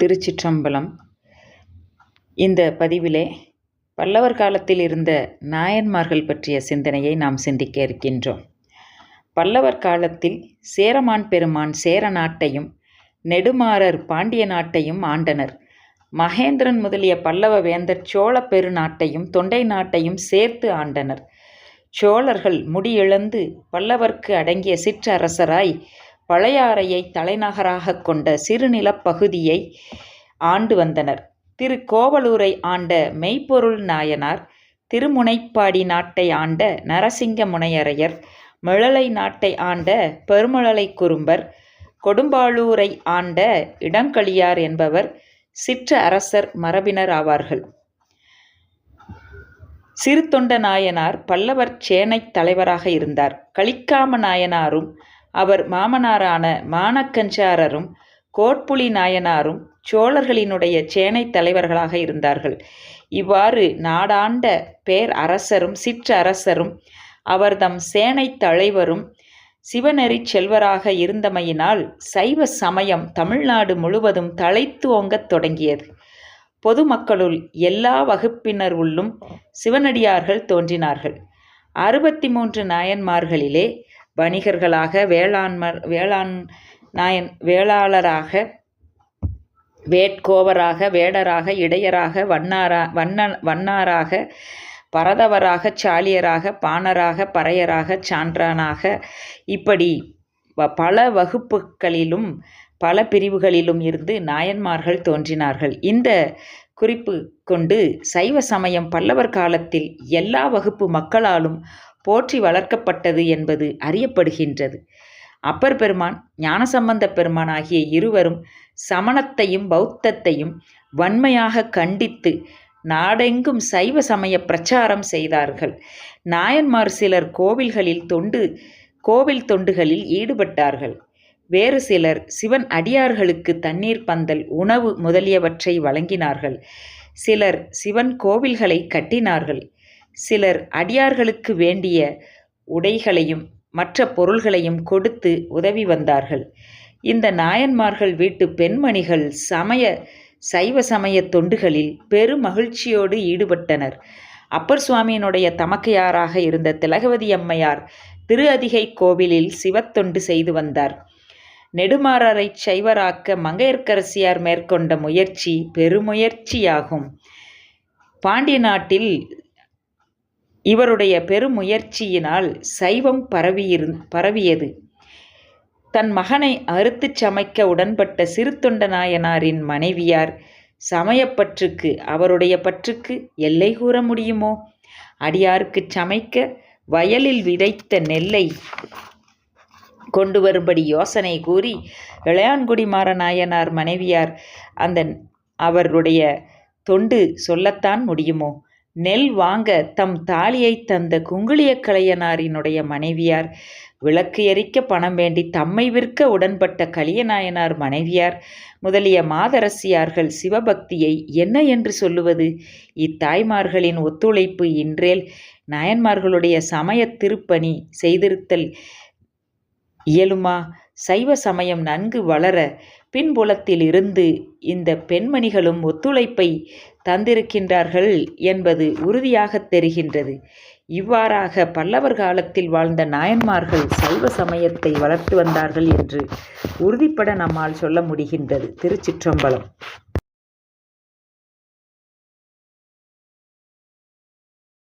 திருச்சிற்றம்பலம். இந்த பதிவிலே பல்லவர் காலத்தில் இருந்த நாயன்மார்கள் பற்றிய சிந்தனையை நாம் சிந்திக்க இருக்கின்றோம். பல்லவர் காலத்தில் சேரமான் பெருமான் சேர நாட்டையும் நெடுமாறர் பாண்டிய நாட்டையும் ஆண்டனர். மகேந்திரன் முதலிய பல்லவ வேந்தர் சோழ பெருநாட்டையும் தொண்டை நாட்டையும் சேர்த்து ஆண்டனர். சோழர்கள் முடியிழந்து பல்லவர்க்கு அடங்கிய சிற்றரசராய் பழையாறையை தலைநகராகக் கொண்ட சிறுநிலப்பகுதியை ஆண்டு வந்தனர். திரு கோவலூரை ஆண்ட மெய்ப்பொருள் நாயனார் திருமுனைப்பாடி நாட்டை ஆண்ட நரசிங்க முனையரையர் மிழலை நாட்டை ஆண்ட பெருமழலை குறும்பர் கொடும்பாளூரை ஆண்ட இடங்களியார் என்பவர் சிற்ற அரசர் மரபினர் ஆவார்கள். சிறுத்தொண்ட நாயனார் பல்லவர் சேனைத் தலைவராக இருந்தார். கலிக்காம நாயனாரும் அவர் மாமனாரான மானக்கஞ்சாரரும் கோட்புலி நாயனாரும் சோழர்களினுடைய சேனைத் தலைவர்களாக இருந்தார்கள். இவ்வாறு நாடாண்ட பேர் அரசரும் சிற்றரசரும் அவர்தம் சேனைத் தலைவரும் சிவநெறி செல்வராக இருந்தமையினால் சைவ சமயம் தமிழ்நாடு முழுவதும் தழைத்து ஓங்கத் தொடங்கியது. பொதுமக்களுள் எல்லா வகுப்பினர் உள்ளும் சிவனடியார்கள் தோன்றினார்கள். அறுபத்தி மூன்று நாயன்மார்களிலே வணிகர்களாக வேளாண்மர் வேளாண் நாயன் வேளாளராக வேட்கோவராக வேடராக இடையராக வண்ணாரா வண்ண வண்ணாராக பரதவராக சாலியராக பாணராக பறையராக சான்றானாக இப்படி வ- பல வகுப்புகளிலும் பல பிரிவுகளிலும் இருந்து நாயன்மார்கள் தோன்றினார்கள். இந்த குறிப்பு கொண்டு சைவ சமயம் பல்லவர் காலத்தில் எல்லா வகுப்பு மக்களாலும் போற்றி வளர்க்கப்பட்டது என்பது அறியப்படுகின்றது. அப்பர் பெருமான் ஞானசம்பந்த பெருமான் ஆகிய இருவரும் சமணத்தையும் பௌத்தத்தையும் வன்மையாக கண்டித்து நாடெங்கும் சைவ சமய பிரச்சாரம் செய்தார்கள். நாயன்மார் சிலர் கோவில்களில் தொண்டு கோவில் தொண்டுகளில் ஈடுபட்டார்கள். வேறு சிலர் சிவன் அடியார்களுக்கு தண்ணீர் பந்தல் உணவு முதலியவற்றை வழங்கினார்கள். சிலர் சிவன் கோவில்களை கட்டினார்கள். சிலர் அடியார்களுக்கு வேண்டிய உடைகளையும் மற்ற பொருள்களையும் கொடுத்து உதவி வந்தார்கள். இந்த நாயன்மார்கள் வீட்டு பெண்மணிகள் சமய சைவ சமய தொண்டுகளில் பெருமகிழ்ச்சியோடு ஈடுபட்டனர். அப்பர் சுவாமியினுடைய தமக்கையாராக இருந்த திலகவதி அம்மையார் திரு அதிகை கோவிலில் சிவத்தொண்டு செய்து வந்தார். நெடுமாறரை சைவராக்க மங்கையர்க்கரசியார் மேற்கொண்ட முயற்சி பெருமுயற்சியாகும். பாண்டிய நாட்டில் இவருடைய பெருமுயற்சியினால் சைவம் பரவியிரு பரவியது. தன் மகனை அறுத்துச் சமைக்க உடன்பட்ட சிறுத்தொண்ட நாயனாரின் மனைவியார் சமயப்பற்றுக்கு அவருடைய பற்றுக்கு எல்லை கூற முடியுமோ? அடியாருக்கு சமைக்க வயலில் விதைத்த நெல்லை கொண்டு வரும்படி யோசனை கூறி இளையான்குடி மாறநாயனார் மனைவியார் அந்த அவருடைய தொண்டு சொல்லத்தான் முடியுமோ? நெல் வாங்க தம் தாலியை தந்த குங்குளிய கலையனாரினுடைய மனைவியார் விளக்கு எரிக்க பணம் வேண்டி தம்மை விற்க உடன்பட்ட கலியநாயனார் மனைவியார் முதலிய மாதரசியார்கள் சிவபக்தியை என்ன என்று சொல்லுவது? இத்தாய்மார்களின் ஒத்துழைப்பு இன்றேல் நாயன்மார்களுடைய சமய திருப்பணி செய்திருத்தல் இயலுமா? சைவ சமயம் நன்கு வளர பின்புலத்தில் இருந்து இந்த பெண்மணிகளும் ஒத்துழைப்பை தந்திருக்கின்றார்கள் என்பது உறுதியாகத் தெரிகின்றது. இவ்வாறாக பல்லவர் காலத்தில் வாழ்ந்த நாயன்மார்கள் சைவ சமயத்தை வளர்த்து வந்தார்கள் என்று உறுதிப்பட நம்மால் சொல்ல முடிகின்றது. திருச்சிற்றம்பலம்.